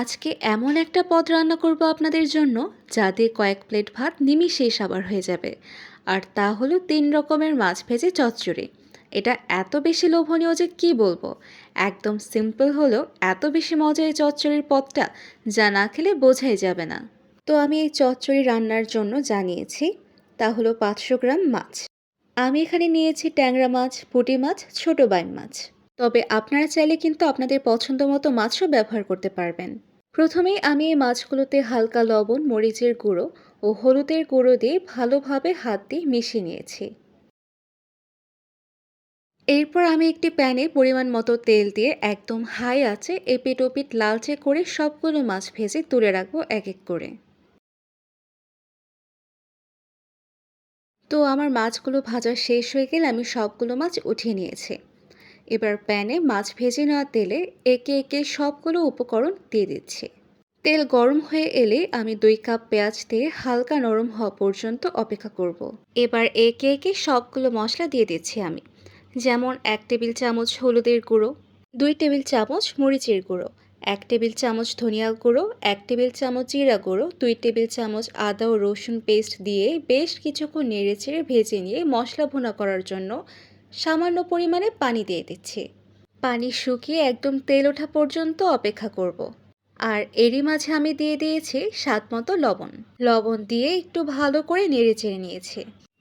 আজকে এমন একটা পদ রান্না করব আপনাদের জন্য যাতে কয়েক প্লেট ভাত নিমিষেই সাবার হয়ে যাবে। আর তা হলো তিন রকমের মাছ ভেজে চচ্চড়ি। এটা এত বেশি লোভনীয় যে কী বলব? একদম সিম্পল হলো এত বেশি মজা এই চচ্চড়ির পদটা, যা না খেলে বোঝাই যাবে না। তো আমি এই চচ্চড়ি রান্নার জন্য জানিয়েছি, তা হলো পাঁচশো গ্রাম মাছ। আমি এখানে নিয়েছি ট্যাংরা মাছ, পুঁটি মাছ, ছোট বাইম মাছ। তবে আপনারা চাইলে কিন্তু আপনাদের পছন্দ মতো মাছও ব্যবহার করতে পারবেন। প্রথমেই আমি এই মাছগুলোতে হালকা লবণ, মরিচের গুঁড়ো ও হলুদের গুঁড়ো দিয়ে ভালোভাবে হাত দিয়ে মিশিয়ে নিয়েছি। এরপর আমি একটি প্যানে পরিমাণ মতো তেল দিয়ে একদম হাই আছে এপিট ওপিট লালচে করে সবগুলো মাছ ভেজে তুলে রাখব এক এক করে। তো আমার মাছগুলো ভাজা শেষ হয়ে গেলে আমি সবগুলো মাছ উঠিয়ে নিয়েছি। এবার প্যানে মাছ ভেজে নেওয়া তেলে একে একে সবগুলো উপকরণ দিয়ে দিচ্ছি তেল গরম হয়ে এলে আমি দুই কাপ পেঁয়াজ দিয়ে হালকা নরম হওয়া পর্যন্ত অপেক্ষা করব। এবার একে একে সবগুলো মশলা দিয়ে দিচ্ছি আমি, যেমন এক টেবিল চামচ হলুদের গুঁড়ো, দুই টেবিল চামচ মরিচের গুঁড়ো, এক টেবিল চামচ ধনিয়া গুঁড়ো, এক টেবিল চামচ জিরা গুঁড়ো, দুই টেবিল চামচ আদা ও রসুন পেস্ট দিয়ে বেশ কিছুক্ষণ নেড়ে চেড়ে ভেজে নিয়ে মশলা ভুনা করার জন্য সামান্য পরিমাণে পানি দিয়ে দিচ্ছি। পানি শুকিয়ে একদম তেল ওঠা পর্যন্ত অপেক্ষা করব। আর এরই মাঝে আমি দিয়ে দিয়েছি স্বাদ মতো লবণ। লবণ দিয়ে একটু ভালো করে নেড়ে চেড়ে নিয়েছি।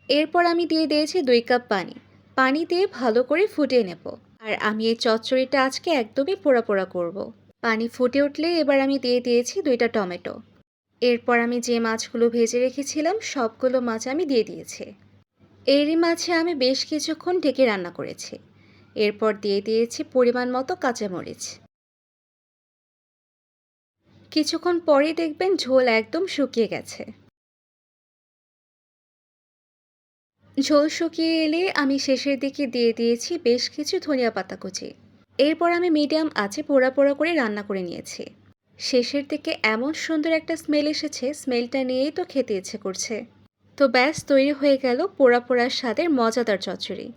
এরপর আমি দিয়ে দিয়েছি দুই কাপ পানি। পানি দিয়ে ভালো করে ফুটিয়ে নেব। আর আমি এই চচ্চড়িটা আজকে একদমই পোড়া পোড়া করব। পানি ফুটে উঠলে এবার আমি দিয়ে দিয়েছি দুইটা টমেটো। এরপর আমি যে মাছগুলো ভেজে রেখেছিলাম, সবগুলো মাছ আমি দিয়ে দিয়েছি। এরই মাঝে আমি বেশ কিছুক্ষণ ঢেকে রান্না করেছি। এরপর দিয়ে দিয়েছি পরিমাণ মতো কাঁচামরিচ। কিছুক্ষণ পরেই দেখবেন ঝোল একদম শুকিয়ে গেছে। ঝোল শুকিয়ে এলে আমি শেষের দিকে দিয়ে দিয়েছি বেশ কিছু ধনিয়া পাতা কুচি। এরপর আমি মিডিয়াম আঁচে পোড়া পোড়া করে রান্না করে নিয়েছি। শেষের দিকে এমন সুন্দর একটা স্মেল এসেছে, স্মেলটা নিয়েই তো খেতে ইচ্ছে করছে। তো ব্যাস তৈরি হয়ে গেল পোড়া পোড়ার স্বাদের মজাদার চচ্চড়ি।